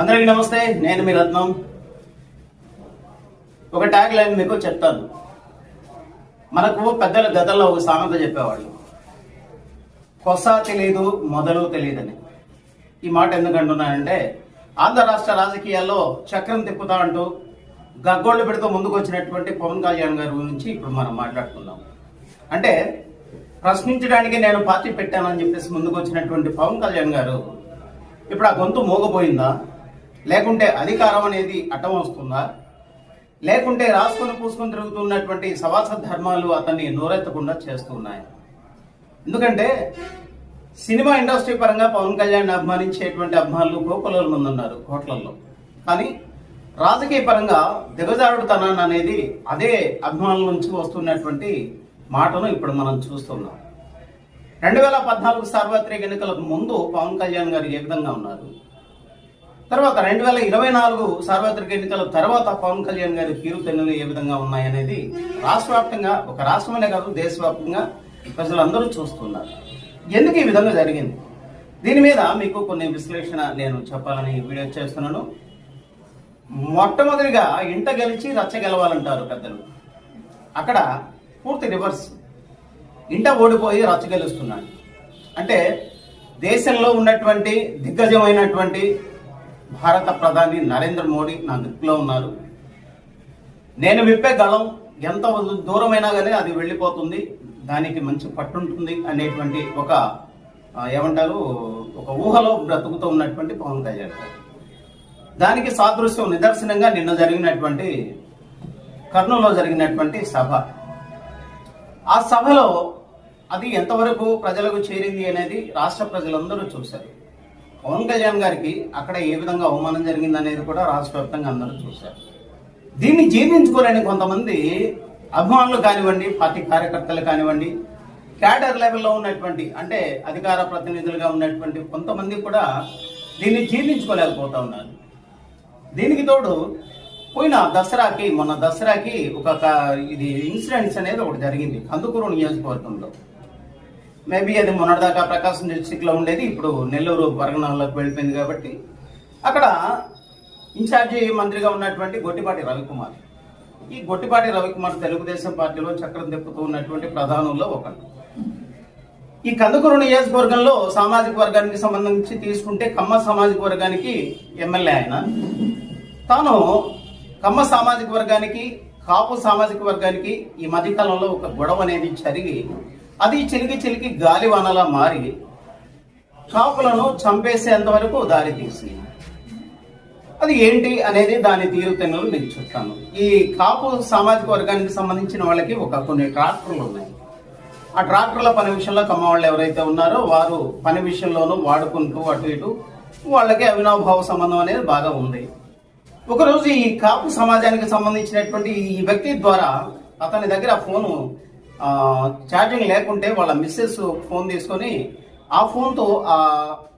అందరికీ నమస్తే నేను మీ రత్నం. ఒక ట్యాగ్ లైన్ మీకు చెప్తాను. మనకు పెద్దల గతంలో ఒక సామెత చెప్పేవాళ్ళు. కొస తెలియదు మొదలు తెలియదని. ఈ మాట ఎందుకంటున్నానంటే ఆంధ్ర రాష్ట్ర రాజకీయాల్లో చక్రం తిప్పుతా అంటూ గగ్గోళ్ళు పెడుతూ ముందుకు వచ్చినటువంటి పవన్ కళ్యాణ్ గారి గురించి ఇప్పుడు మనం మాట్లాడుకుందాం. అంటే ప్రశ్నించడానికి నేను పార్టీ పెట్టానని చెప్పేసి ముందుకు వచ్చినటువంటి పవన్ కళ్యాణ్ గారు ఇప్పుడు ఆ గొంతు మోగపోయిందా? లేకుంటే అధికారం అనేది అడ్డం వస్తుందా? లేకుంటే రాసుకొని పూసుకొని తిరుగుతున్నటువంటి సవాస ధర్మాలు అతన్ని నోరెత్తకుండా చేస్తున్నాయి. ఎందుకంటే సినిమా ఇండస్ట్రీ పరంగా పవన్ కళ్యాణ్ అభిమానించేటువంటి అభిమానులు కోకొలల మంది ఉన్నారు కోట్లల్లో. కానీ రాజకీయ పరంగా దిగజారుడుతనాన్ని అనేది అదే అభిమానుల నుంచి వస్తున్నటువంటి మాటను ఇప్పుడు మనం చూస్తున్నాం. రెండు వేల పద్నాలుగు సార్వత్రిక ఎన్నికలకు ముందు పవన్ కళ్యాణ్ గారు ఏ విధంగా ఉన్నారు? తర్వాత రెండు వేల ఇరవై నాలుగు సార్వత్రిక ఎన్నికల తర్వాత పవన్ కళ్యాణ్ గారి తీరుతెన్నులు ఏ విధంగా ఉన్నాయనేది రాష్ట్ర వ్యాప్తంగా ఒక రాష్ట్రమనే కాదు దేశవ్యాప్తంగా ప్రజలందరూ చూస్తున్నారు. ఎందుకు ఈ విధంగా జరిగింది? దీని మీద మీకు కొన్ని విశ్లేషణ నేను చెప్పాలని వీడియో చేస్తున్నాను. మొట్టమొదటిగా ఇంట గెలిచి రచ్చ గెలవాలంటారు పెద్దలు. అక్కడ పూర్తి రివర్స్. ఇంట ఓడిపోయి రచ్చ గెలుస్తున్నాడు. అంటే దేశంలో ఉన్నటువంటి దిగ్గజమైనటువంటి భారత ప్రధాని నరేంద్ర మోడీ నా గ్రిప్లో ఉన్నారు. నేను విప్పే గళం ఎంత దూరమైనా కానీ అది వెళ్ళిపోతుంది. దానికి మంచి పట్టుంటుంది అనేటువంటి ఒక ఏమంటారు ఒక ఊహలో బ్రతుకుతూ ఉన్నటువంటి పవన్ కళ్యాణ్ గారు. దానికి సాదృశ్యం నిదర్శనంగా నిన్న జరిగినటువంటి కర్నూలులో జరిగినటువంటి సభ. ఆ సభలో అది ఎంతవరకు ప్రజలకు చేరింది అనేది రాష్ట్ర ప్రజలందరూ చూశారు. పవన్ కళ్యాణ్ గారికి అక్కడ ఏ విధంగా అవమానం జరిగింది అనేది కూడా రాష్ట్ర వ్యాప్తంగా అందరూ చూశారు. దీన్ని జీర్ణించుకోలేని కొంతమంది అభిమానులు కానివ్వండి పార్టీ కార్యకర్తలు కానివ్వండి క్యాడర్ లెవెల్లో ఉన్నటువంటి అంటే అధికార ప్రతినిధులుగా ఉన్నటువంటి కొంతమంది కూడా దీన్ని జీర్ణించుకోలేకపోతా ఉన్నారు. దీనికి తోడు పోయిన దసరాకి మొన్న దసరాకి ఒక ఇది ఇన్సిడెంట్స్ అనేది ఒకటి జరిగింది. కందుకూరు నియోజకవర్గంలో. మేబీ అది మొన్నటిదాకా ప్రకాశం డిస్టిక్లో ఉండేది ఇప్పుడు నెల్లూరు పరగణంలోకి వెళ్ళిపోయింది కాబట్టి. అక్కడ ఇన్ఛార్జి మంత్రిగా ఉన్నటువంటి గొట్టిపాటి రవికుమార్. ఈ గొట్టిపాటి రవికుమార్ తెలుగుదేశం పార్టీలో చక్రం తిప్పుతూ ఉన్నటువంటి ప్రధానుల్లో ఒకరు ఈ కందుకూరు నియోజకవర్గంలో సామాజిక వర్గానికి సంబంధించి తీసుకుంటే కమ్మ సామాజిక వర్గానికి ఎమ్మెల్యే ఆయన. తాను కమ్మ సామాజిక వర్గానికి కాపు సామాజిక వర్గానికి ఈ మధ్యకాలంలో ఒక గొడవ అనేది జరిగి అది చిలికి చిలికి గాలివానలా మారి కాపులను చంపేసేంత వరకు దారి తీసింది. అది ఏంటి అనేది దాని తీరుతెన్నులు మీకు చెప్తాను. ఈ కాపు సామాజిక వర్గానికి సంబంధించిన వాళ్ళకి ఒక కొన్ని ట్రాక్టర్లు ఉన్నాయి. ఆ ట్రాక్టర్ల పని విషయంలో కమ్మ వాళ్ళు ఎవరైతే ఉన్నారో వారు పని విషయంలోనూ వాడుకుంటూ అటు ఇటు వాళ్ళకి అవినాభావ సంబంధం అనేది బాగా ఉంది. ఒకరోజు ఈ కాపు సమాజానికి సంబంధించినటువంటి ఈ వ్యక్తి ద్వారా అతని దగ్గర ఫోను ఛార్జింగ్ లేకుంటే వాళ్ళ మిస్సెస్ ఫోన్ తీసుకొని ఆ ఫోన్తో ఆ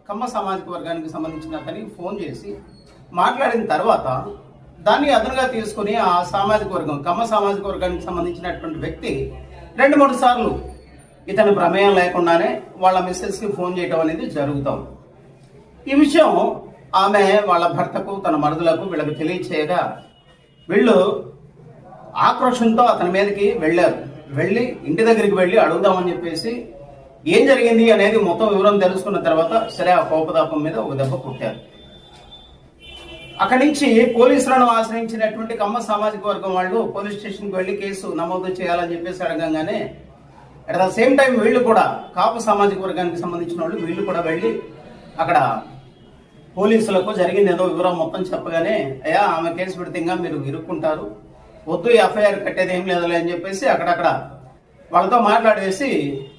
కమ్మ సామాజిక వర్గానికి సంబంధించిన అతనికి ఫోన్ చేసి మాట్లాడిన తర్వాత దాన్ని అదనుగా తీసుకుని ఆ సామాజిక వర్గం కమ్మ సామాజిక వర్గానికి సంబంధించినటువంటి వ్యక్తి రెండు మూడు సార్లు ఇతని ప్రమేయం లేకుండానే వాళ్ళ మిస్సెస్కి ఫోన్ చేయటం అనేది జరుగుతాం. ఈ విషయం ఆమె వాళ్ళ భర్తకు తన మరుదులకు వీళ్ళకి తెలియచేయగా వీళ్ళు ఆక్రోషంతో అతని మీదకి వెళ్ళారు. వెళ్ళి ఇంటి దగ్గరికి వెళ్ళి అడుగుదామని చెప్పేసి ఏం జరిగింది అనేది మొత్తం వివరం తెలుసుకున్న తర్వాత సరే ఆ కోపతాపం మీద ఒక దెబ్బ కొట్టారు. అక్కడి నుంచి పోలీసులను ఆశ్రయించినటువంటి కమ్మ సామాజిక వర్గం వాళ్ళు పోలీస్ స్టేషన్కి వెళ్ళి కేసు నమోదు చేయాలని చెప్పేసి అడగంగానే అట్ ద సేమ్ టైం వీళ్ళు కూడా కాపు సామాజిక వర్గానికి సంబంధించిన వాళ్ళు వీళ్ళు కూడా వెళ్ళి అక్కడ పోలీసులకు జరిగింది ఏదో వివరం మొత్తం చెప్పగానే అయ్యా ఆమె కేసు పెడితే ఇంకా మీరు ఇరుక్కుంటారు. వద్దు ఎఫ్ఐఆర్ కట్టేది ఏం లేదులే అని చెప్పేసి అక్కడక్కడ వాళ్ళతో మాట్లాడేసి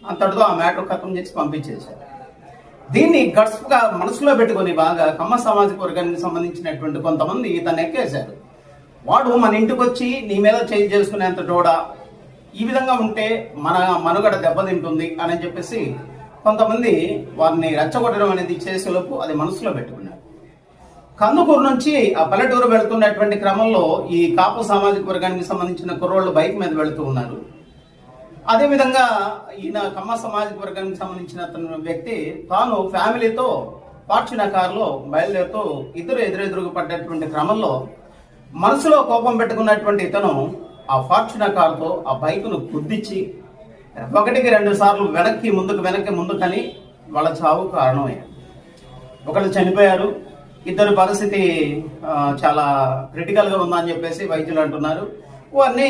అంతటితో ఆ మ్యాటర్ ఖతం చేసి పంపించేశారు. దీన్ని గట్స్గా మనసులో పెట్టుకొని బాగా కమ్మ సామాజిక వర్గానికి సంబంధించినటువంటి కొంతమంది ఇతను ఎక్కేశారు. వాడు మన ఇంటికి వచ్చి నీ మీద చేయి చేసుకునేంత డోడా? ఈ విధంగా ఉంటే మన మనుగడ దెబ్బతింటుంది అని చెప్పేసి కొంతమంది వారిని రెచ్చగొట్టడం అనేది చేసేలోపు అది మనసులో పెట్టుకున్నారు. కందుకూరు నుంచి ఆ పల్లెటూరు వెళ్తున్నటువంటి క్రమంలో ఈ కాపు సామాజిక వర్గానికి సంబంధించిన కుర్రోళ్ళు బైక్ మీద వెళుతూ ఉన్నారు. అదేవిధంగా ఈయన కమ్మ సామాజిక వర్గానికి సంబంధించిన అతను వ్యక్తి తాను ఫ్యామిలీతో ఫార్చునర్ కారులో బయలుదేరుతూ ఇద్దరు ఎదురెదురుగు పడ్డటువంటి క్రమంలో మనసులో కోపం పెట్టుకున్నటువంటి ఇతను ఆ ఫార్చునర్ కారుతో ఆ బైకును గుద్దించి ఒకటికి రెండు సార్లు వెనక్కి ముందుకు వెనక్కి ముందుకని వాళ్ళ చావు కారణమయ్యారు ఒకళ్ళు చనిపోయారు ఇద్దరు పరిస్థితి చాలా క్రిటికల్గా ఉందని చెప్పేసి వైద్యులు అంటున్నారు. వారిని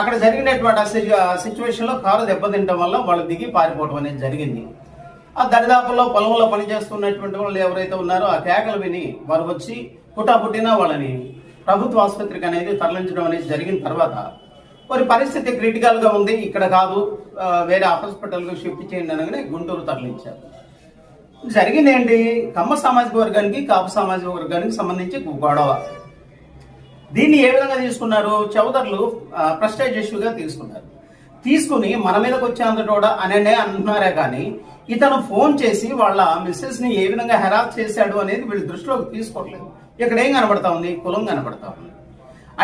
అక్కడ జరిగినటువంటి సిచ్యువేషన్లో కారు దెబ్బతింటం వల్ల వాళ్ళు దిగి పారిపోవడం అనేది జరిగింది. ఆ దరిదాపుల్లో పొలంలో పనిచేస్తున్నటువంటి వాళ్ళు ఎవరైతే ఉన్నారో ఆ కేకలు విని వారు వచ్చి పుట్టిన వాళ్ళని ప్రభుత్వ ఆసుపత్రికి అనేది తరలించడం అనేది జరిగిన తర్వాత వారి పరిస్థితి క్రిటికల్గా ఉంది. ఇక్కడ కాదు వేరే హాస్పిటల్కి షిఫ్ట్ చేయండి అనగానే గుంటూరు తరలించారు. జరిగింది ఏంటి కమ్మ సామాజిక వర్గానికి కాపు సామాజిక వర్గానికి సంబంధించి గొడవ. దీన్ని ఏ విధంగా తీసుకున్నారు? చౌదరులు ప్రెస్టేజ్ ఇష్యూగా తీసుకున్నారు. తీసుకుని మన మీదకి వచ్చేంత కూడా అననే అంటున్నారే కానీ ఇతను ఫోన్ చేసి వాళ్ళ మిస్సెస్ని ఏ విధంగా హెరాస్ చేశాడు అనేది వీళ్ళు దృష్టిలోకి తీసుకోవట్లేదు. ఇక్కడ ఏం కనబడతా ఉంది? కులం కనబడతా ఉంది.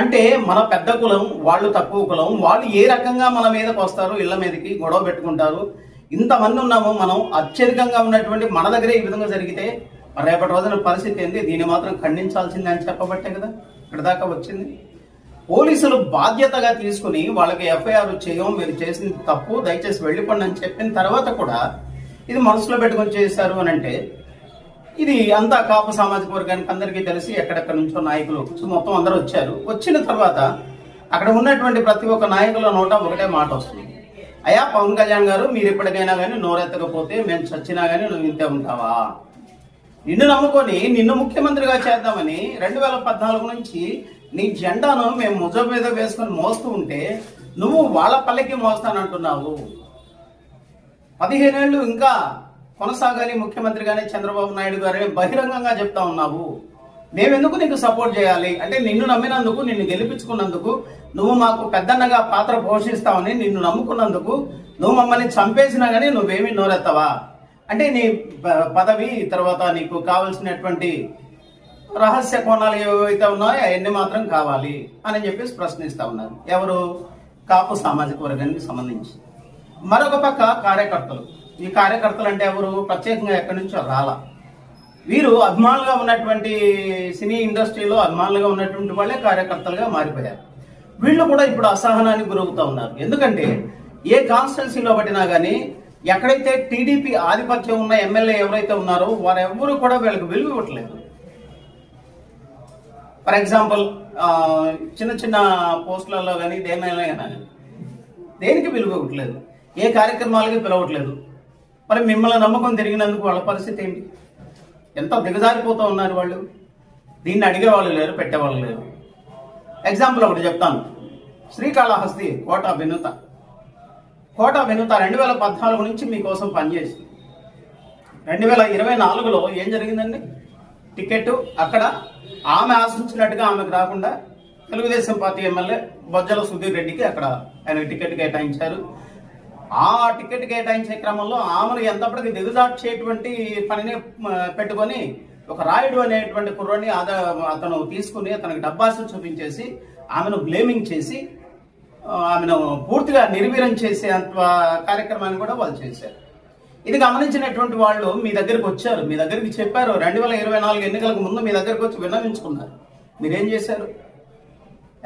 అంటే మన పెద్ద కులం వాళ్ళు తక్కువ కులం వాళ్ళు ఏ రకంగా మన మీదకి వస్తారు? ఇళ్ళ మీదకి గొడవ పెట్టుకుంటారు? ఇంతమంది ఉన్నాము మనం అత్యధికంగా ఉన్నటువంటి మన దగ్గరే ఈ విధంగా జరిగితే రేపటి రోజున పరిస్థితి ఏంటి? దీన్ని మాత్రం ఖండించాల్సిందే అని చెప్పబట్టే కదా ఇక్కడ దాకా వచ్చింది. పోలీసులు బాధ్యతగా తీసుకుని వాళ్ళకి ఎఫ్ఐఆర్ చేయం మీరు చేసింది తప్పు దయచేసి వెళ్ళిపోండి అని చెప్పిన తర్వాత కూడా ఇది మనసులో పెట్టుకొని చేశారు అని అంటే ఇది అంతా కాపు సామాజిక వర్గానికి అందరికీ తెలిసి ఎక్కడెక్కడ నుంచో నాయకులు మొత్తం అందరూ వచ్చారు. వచ్చిన తర్వాత అక్కడ ఉన్నటువంటి ప్రతి ఒక్క నాయకుల నోట ఒకటే మాట వస్తుంది. అయ్యా పవన్ కళ్యాణ్ గారు మీరు ఎప్పటికైనా కానీ నోరెత్తకపోతే మేము చచ్చినా కానీ నువ్వు ఇంతే ఉంటావా? నిన్ను నమ్ముకొని నిన్ను ముఖ్యమంత్రిగా చేద్దామని రెండు వేల పద్నాలుగు నుంచి నీ జెండాను మేము ముజ మీద వేసుకొని మోస్తూ ఉంటే నువ్వు వాళ్ళ పల్లెకి మోస్తానంటున్నావు. పదిహేనేళ్ళు ఇంకా కొనసాగాలి ముఖ్యమంత్రిగానే చంద్రబాబు నాయుడు గారని బహిరంగంగా చెప్తా ఉన్నావు. మేమెందుకు నీకు సపోర్ట్ చేయాలి? అంటే నిన్ను నమ్మినందుకు నిన్ను గెలిపించుకున్నందుకు నువ్వు మాకు పెద్దన్నగా పాత్ర పోషిస్తావని నిన్ను నమ్ముకున్నందుకు నువ్వు మమ్మల్ని చంపేసినా గానీ నువ్వేమీ నోరెత్తవా? అంటే నీ ప- పదవి తర్వాత నీకు కావలసినటువంటి రహస్య కోణాలు ఏవైతే ఉన్నాయో అవన్నీ మాత్రం కావాలి అని చెప్పేసి ప్రశ్నిస్తా ఉన్నారు. ఎవరు? కాపు సామాజిక వర్గానికి సంబంధించి. మరొక పక్క కార్యకర్తలు. ఈ కార్యకర్తలు అంటే ఎవరు? ప్రత్యేకంగా ఎక్కడి నుంచో రాలా. వీరు అభిమానులుగా ఉన్నటువంటి సినీ ఇండస్ట్రీలో అభిమానులుగా ఉన్నటువంటి వాళ్ళే కార్యకర్తలుగా మారిపోయారు. వీళ్ళు కూడా ఇప్పుడు అసహనానికి గురవుతా ఉన్నారు. ఎందుకంటే ఏ కాన్స్టిట్యున్సీలో పట్టినా కానీ ఎక్కడైతే టీడీపీ ఆధిపత్యం ఉన్న ఎమ్మెల్యే ఎవరైతే ఉన్నారో వారెవ్వరూ కూడా వీళ్ళకి విలువ ఇవ్వట్లేదు. ఫర్ ఎగ్జాంపుల్ చిన్న చిన్న పోస్టులలో కానీ దేనైనా కానీ దేనికి విలువ ఇవ్వట్లేదు? ఏ కార్యక్రమాలకి పిలవట్లేదు? మరి మిమ్మల్ని నమ్మకం తిరిగినందుకు వాళ్ళ పరిస్థితి ఏంటి? ఎంత దిగజారిపోతూ ఉన్నారు వాళ్ళు? దీన్ని అడిగే వాళ్ళు లేరు పెట్టేవాళ్ళు లేరు. ఎగ్జాంపుల్ ఒకటి చెప్తాను. శ్రీకాళహస్తి కోట వినుత. కోట వినుత రెండు వేల పద్నాలుగు నుంచి మీకోసం పనిచేసింది. రెండు వేల ఇరవై నాలుగులో ఏం జరిగిందండి? టికెట్ అక్కడ ఆమె ఆశించినట్టుగా ఆమెకు రాకుండా తెలుగుదేశం పార్టీ ఎమ్మెల్యే బొజ్జల సుధీర్ రెడ్డికి అక్కడ ఆయన టికెట్ కేటాయించారు. ఆ టికెట్ కేటాయించే క్రమంలో ఆమెను ఎంతప్పటికి దిగుదార్చేటువంటి పనిని పెట్టుకొని ఒక రాయుడు అనేటువంటి కుర్రాన్ని అద అతను తీసుకుని అతనికి డబ్బాసు చూపించేసి ఆమెను బ్లేమింగ్ చేసి ఆమెను పూర్తిగా నిర్వీర్యం చేసే అంత కార్యక్రమాన్ని కూడా వాళ్ళు చేశారు. ఇది గమనించినటువంటి వాళ్ళు మీ దగ్గరికి వచ్చారు. మీ దగ్గరికి చెప్పారు రెండు వేల ఇరవై నాలుగు ఎన్నికలకు ముందు మీ దగ్గరికి వచ్చి విన్నవించుకున్నారు. మీరేం చేశారు?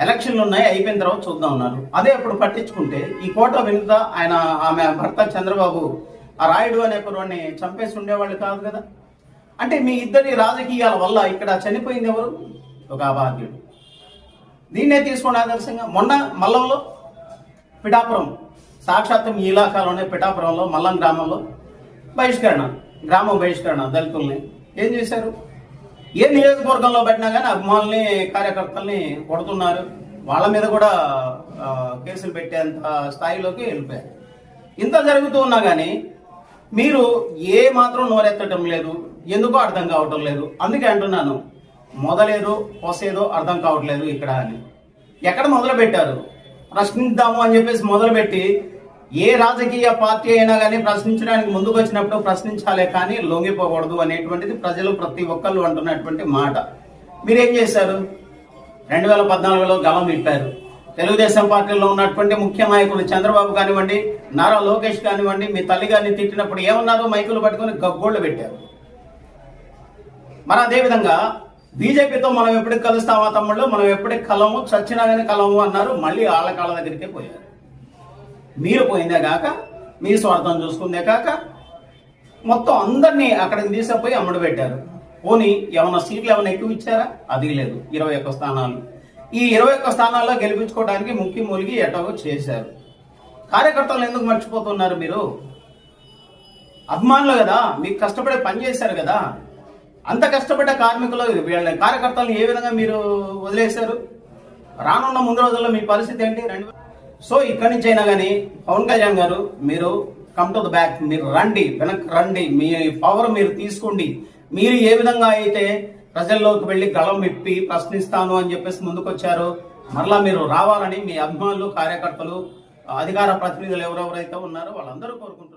ఎలక్షన్లు ఉన్నాయి అయిపోయిన తర్వాత చూద్దాం ఉన్నారు అదే అప్పుడు పట్టించుకుంటే ఈ కోట వినుత ఆయన ఆమె భర్త చంద్రబాబు ఆ రాయుడు అనే కురవాడిని చంపేసి ఉండేవాళ్ళు కాదు కదా. అంటే మీ ఇద్దరి రాజకీయాల వల్ల ఇక్కడ చనిపోయింది ఎవరు? ఒక అభాగ్యుడు. దీన్నే తీసుకోండి ఆదర్శంగా మొన్న మల్లంలో పిఠాపురం సాక్షాత్తు ఈ ఇలాకాలోనే పిఠాపురంలో మల్లం గ్రామంలో బహిష్కరణ గ్రామం బహిష్కరణ దళితుల్ని ఏం చేశారు? ఏ నియోజకవర్గంలో పెట్టినా కానీ అభిమానుల్ని కార్యకర్తల్ని కొడుతున్నారు. వాళ్ళ మీద కూడా కేసులు పెట్టేంత స్థాయిలోకి వెళ్ళిపోయారు. ఇంత జరుగుతూ ఉన్నా కానీ మీరు ఏ మాత్రం నోరెత్తడం లేదు ఎందుకో అర్థం కావటం లేదు. అందుకే అంటున్నాను మొదలేదో పొసేదో అర్థం కావట్లేదు ఇక్కడ అని. ఎక్కడ మొదలు పెట్టారు ప్రశ్నిద్దాము అని చెప్పేసి మొదలుపెట్టి ఏ రాజకీయ పార్టీ అయినా కానీ ప్రశ్నించడానికి ముందుకు వచ్చినప్పుడు ప్రశ్నించాలే కానీ లొంగిపోకూడదు అనేటువంటిది ప్రజలు ప్రతి ఒక్కళ్ళు అంటున్నటువంటి మాట. మీరేం చేశారు? రెండు వేల పద్నాలుగులో గలం విప్పారు. తెలుగుదేశం పార్టీలో ఉన్నటువంటి ముఖ్య నాయకులు చంద్రబాబు కానివ్వండి నారా లోకేష్ కానివ్వండి మీ తల్లి గారిని తిట్టినప్పుడు ఏమన్నారు మైకులు పట్టుకొని గగ్గోళ్ళు పెట్టారు. మరి అదేవిధంగా బీజేపీతో మనం ఎప్పటికి కలుస్తామా తమ్ముళ్ళు? మనం ఎప్పటికి కలము? చచ్చినా కానీ కలము అన్నారు. మళ్ళీ వాళ్ళ కాళ్ళ దగ్గరికే పోయారు. మీరు పోయిందే కాక మీ స్వార్థం చూసుకుందే కాక మొత్తం అందరినీ అక్కడికి తీసుకుపోయి అమ్ముడు పెట్టారు. పోనీ ఏమన్నా సీట్లు ఏమైనా ఎక్కువ ఇచ్చారా? అది లేదు. ఇరవై ఒక్క స్థానాలు. ఈ ఇరవై ఒక్క స్థానాల్లో గెలిపించుకోవడానికి ముఖ్య మూలిగి ఎటగో చేశారు. కార్యకర్తలు ఎందుకు మర్చిపోతున్నారు మీరు? అభిమానులు కదా మీకు కష్టపడే పని చేశారు కదా. అంత కష్టపడ్డ కార్మికులు వీళ్ళ కార్యకర్తలను ఏ విధంగా మీరు వదిలేశారు? రానున్న ముందు రోజుల్లో మీ పరిస్థితి ఏంటి? రెండు సో ఇక్కడి నుంచి అయినా కానీ పవన్ కళ్యాణ్ గారు మీరు కమ్ టు ద బ్యాక్ మీరు రండి వెనక్కి రండి మీ పవర్ మీరు తీసుకోండి. మీరు ఏ విధంగా అయితే ప్రజల్లోకి వెళ్ళి గళం విప్పి ప్రశ్నిస్తాను అని చెప్పేసి ముందుకొచ్చారు మరలా మీరు రావాలని మీ అభిమానులు కార్యకర్తలు అధికార ప్రతినిధులు ఎవరెవరైతే ఉన్నారో వాళ్ళందరూ కోరుకుంటున్నారు.